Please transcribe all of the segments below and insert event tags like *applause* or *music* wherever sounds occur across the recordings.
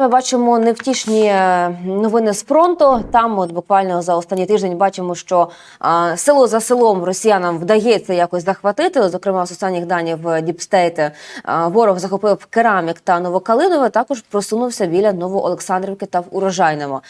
Ми бачимо невтішні е, новини з фронту. Там, от буквально за останній тиждень, бачимо, що а, село за селом росіянам вдається якось захватити. Зокрема, з останніх данів Діпстейти ворог захопив керамік та Новокалинове. Також просунувся біля Новоолександрівки та в Урожайному.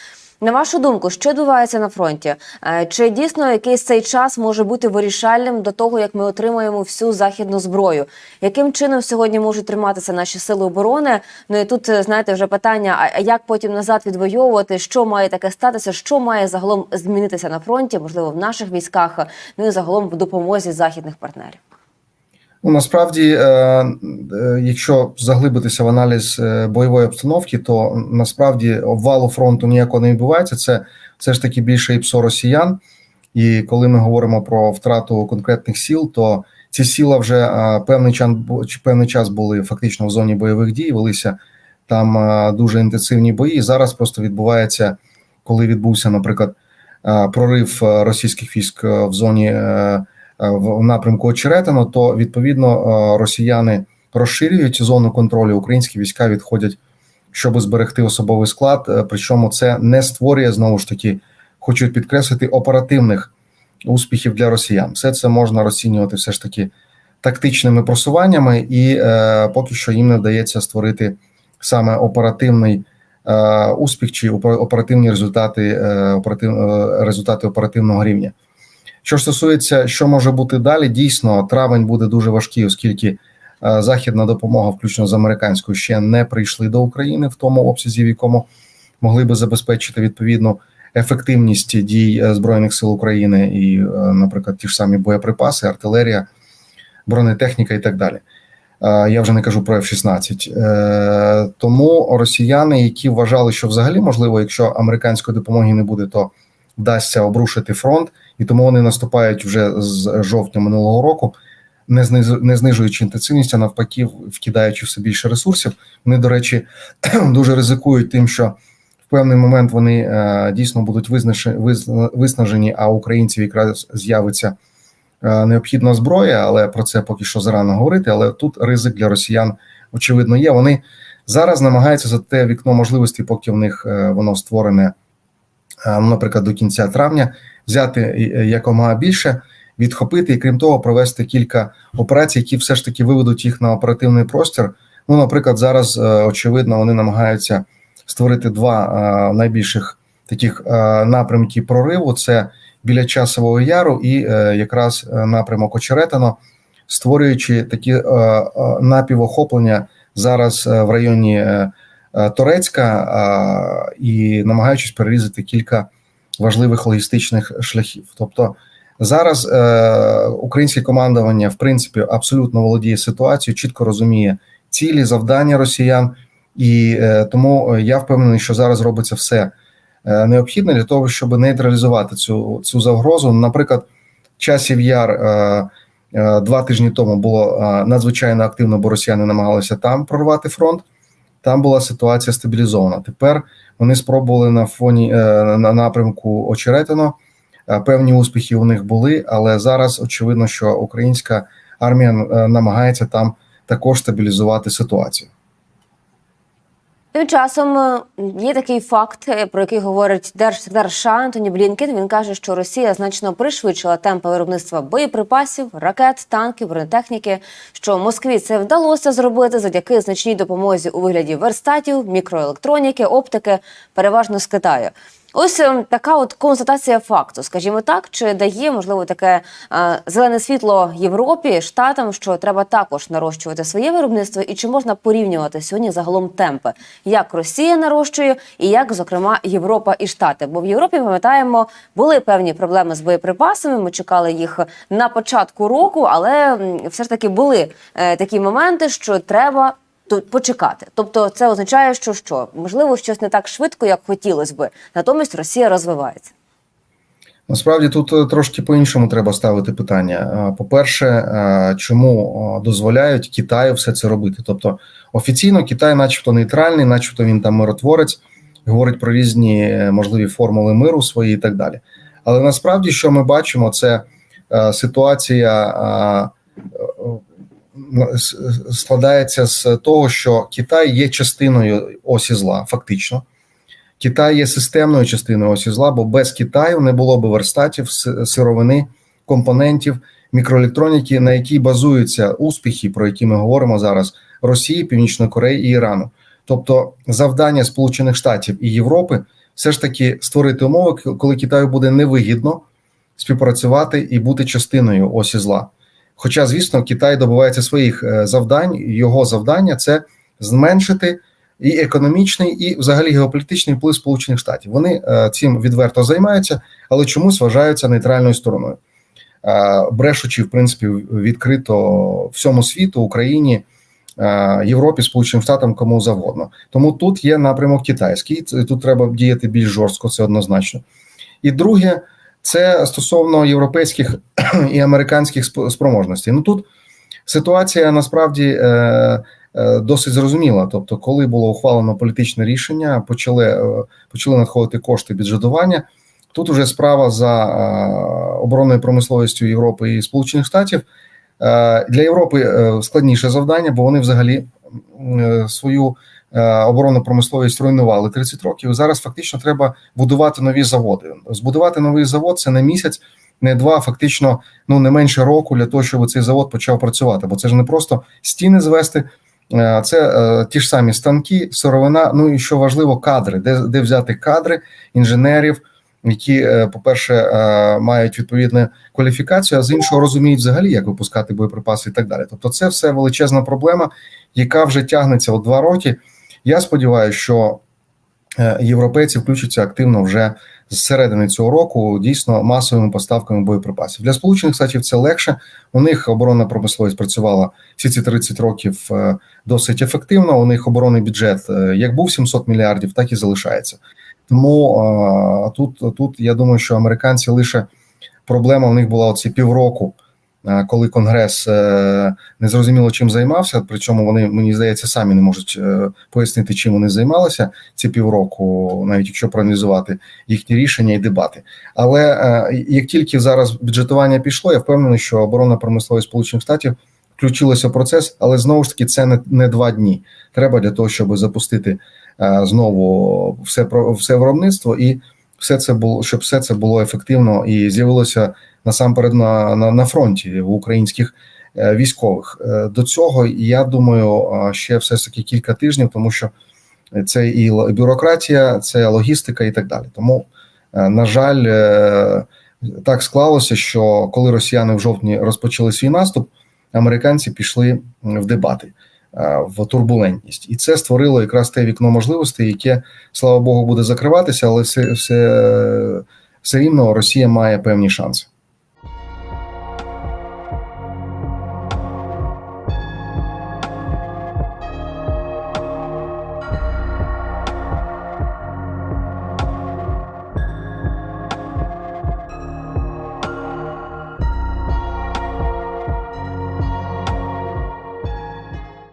На вашу думку, що відбувається на фронті? Е, Чи дійсно якийсь цей час може бути вирішальним до того, як ми отримаємо всю західну зброю? Яким чином сьогодні можуть триматися наші сили оборони? Ну і тут е, знаєте вже питання: а як потім назад відвоювати? Що має таке статися? Що має загалом змінитися на фронті? Можливо, в наших військах, ну і загалом в допомозі західних партнерів? Ну, насправді, е, е, якщо заглибитися в аналіз е, бойової обстановки, то насправді обвалу фронту ніякого не відбувається. Це все ж таки більше ІПСО росіян. І коли ми говоримо про втрату конкретних сіл, то ці сіла вже певний час певний час були фактично в зоні бойових дій. Велися там дуже інтенсивні бої. Зараз просто відбувається, коли відбувся, наприклад, прорив російських військ в зоні. Е, в напрямку Очеретино, то відповідно е, росіяни розширюють зону контролю. Українські війська відходять, щоб зберегти особовий склад. Е, Причому це не створює знову ж таки, хочу підкреслити оперативних успіхів для росіян. Все це можна розцінювати все ж таки тактичними просуваннями, і е, поки що їм не вдається створити саме оперативний. Успіх чи опер- оперативні результати оператив, результати оперативного рівня. Що ж стосується, що може бути далі, дійсно травень буде дуже важкий, оскільки е, західна допомога, включно з американською, ще не прийшли до України в тому обсязі, в якому могли би забезпечити відповідну ефективність дій е, збройних сил України і, е, наприклад, ті ж самі боєприпаси, артилерія, бронетехніка і так далі. Я вже не кажу про F-16. Е, Тому росіяни, які вважали, що взагалі можливо, якщо американської допомоги не буде, то вдасться обрушити фронт, і тому вони наступають вже з жовтня минулого року, не не знижуючи інтенсивність, а навпаки, вкидаючи все більше ресурсів. Вони, до речі, *clears throat* дуже ризикують тим, що в певний момент вони е, дійсно будуть визнаші- визна- виснажені, а українців якраз з'явиться е, необхідна зброя, але про це поки що зарано говорити. Але тут ризик для росіян очевидно є. Вони зараз намагаються за те вікно можливості, поки в них е, воно створене, наприклад, до кінця травня, взяти е, якомога більше, відхопити і крім того, провести кілька операцій, які все ж таки виведуть їх на оперативний простір. Ну, наприклад, зараз е, очевидно вони намагаються створити два е, найбільших таких е, напрямки прориву: це біля часового яру і е, якраз е, напрямок Очеретино, створюючи такі е, е, напівохоплення зараз е, в районі е, е, Торецька е, і намагаючись перерізати кілька важливих логістичних шляхів. Тобто зараз е, українське командування в принципі абсолютно володіє ситуацією, чітко розуміє цілі, завдання росіян, і е, тому я впевнений, що зараз робиться все е, необхідне для того, щоб нейтралізувати цю, цю загрозу. Наприклад, часів яр. Е, е, Два тижні тому було е, надзвичайно активно, бо росіяни намагалися там прорвати фронт. Там була ситуація стабілізована. Тепер вони спробували на фоні е, на напрямку Очеретино. Е, Певні успіхи у них були, але зараз очевидно, що українська армія е, намагається там також стабілізувати ситуацію. Тим часом е, є такий факт, е, про який говорить держсекретар США Антоні Блінкен. Він каже, що Росія значно пришвидшила темпи виробництва боєприпасів, ракет, танків, бронетехніки. Що Москві це вдалося зробити завдяки значній допомозі у вигляді верстатів, мікроелектроніки, оптики, переважно з Китаю. Ось е, така от констатація факту, скажімо так, чи дає можливо таке е, зелене світло Європі, штатам, що треба також нарощувати своє виробництво, і чи можна порівнювати сьогодні загалом темпи, як Росія нарощує, і як, зокрема, Європа і Штати? Бо в Європі пам'ятаємо, були певні проблеми з боєприпасами. Ми чекали їх на початку року, але все ж таки були е, такі моменти, що треба тут почекати. Тобто, це означає, що що можливо щось не так швидко, як хотілося би. Натомість Росія розвивається. Насправді тут е, трошки по-іншому треба ставити питання. Е, По-перше, е, чому дозволяють Китаю все це робити? Тобто офіційно Китай, начебто, нейтральний, начебто він там миротворець, говорить про різні можливі формули миру свої і так далі. Але насправді, що ми бачимо, це ситуація складається з того, що Китай є частиною осі зла, фактично. Китай є системною частиною осі зла, бо без Китаю не було б верстатів, сировини, компонентів, мікроелектроніки, на якій базуються успіхи, про які ми говоримо зараз Росії, Північної Кореї і Ірану. Тобто, завдання Сполучених Штатів і Європи все ж таки створити умови, коли Китаю буде невигідно співпрацювати і бути частиною осі зла. Хоча, звісно, Китай добувається своїх е, завдань. Його завдання це зменшити і економічний, і взагалі геополітичний вплив Сполучених Штатів. Вони е, цим відверто займаються, але чомусь вважаються нейтральною стороною, Е, брешучи, в принципі, відкрито всьому світу, Україні, Європі, Сполученим Штатам, кому завгодно. Тому тут є напрямок китайський. Тут треба діяти більш жорстко, це однозначно. І друге, це стосовно європейських *clears throat* і американських сп- спроможностей. Ну тут ситуація насправді е, е, досить зрозуміла. Тобто, коли було ухвалено політичне рішення, почали, е, почали надходити кошти бюджетування. Тут уже справа за оборонною промисловістю Європи і Сполучених Штатів. Для Європи складніше завдання, бо вони взагалі свою е, оборонну промисловість руйнували 30 років. Зараз фактично треба будувати нові заводи. Збудувати новий завод це не місяць, не два, а фактично ну не менше року для того, щоб цей завод почав працювати. Бо це ж не просто стіни звести, е, це е, ті ж самі станки, сировина. Ну і що важливо, кадри, де, де взяти кадри інженерів. Які, е, по-перше, е, мають відповідну кваліфікацію, а з іншого розуміють взагалі, як випускати боєприпаси і так далі. Тобто, це все величезна проблема, яка вже тягнеться от два роки. Я сподіваюся, що е, європейці включаться активно вже з середини цього року дійсно масовими поставками боєприпасів. Для Сполучених Штатів це легше. У них оборонна промисловість працювала всі ці 30 років досить ефективно. У них оборонний бюджет як був 700 мільярдів, так і залишається. Тому тут, тут я думаю, що американці лише проблема у них була оці півроку, коли Конгрес е, не зрозуміло чим займався. Причому вони мені здається самі не можуть е, пояснити, чим вони займалися ці півроку, навіть якщо проаналізувати їхні рішення і дебати. Але е, як тільки зараз бюджетування пішло, я впевнений, що оборонна промисловість Сполучених Штатів включилася в процес, але знову ж таки це не, не два дні. Треба для того, щоб запустити е, знову все про все виробництво і все це було, щоб все це було ефективно і з'явилося насамперед на, на, на фронті в українських е, військових. Е, До цього я думаю, е, ще все ж таки кілька тижнів, тому що це і бюрократія, це логістика і так далі. Тому, на жаль, так склалося, що коли росіяни в жовтні розпочали свій наступ, американці пішли в дебати. е, В турбулентність, і це створило якраз те вікно можливостей, яке слава Богу буде закриватися, але все, все, все рівно Росія має певні шанси.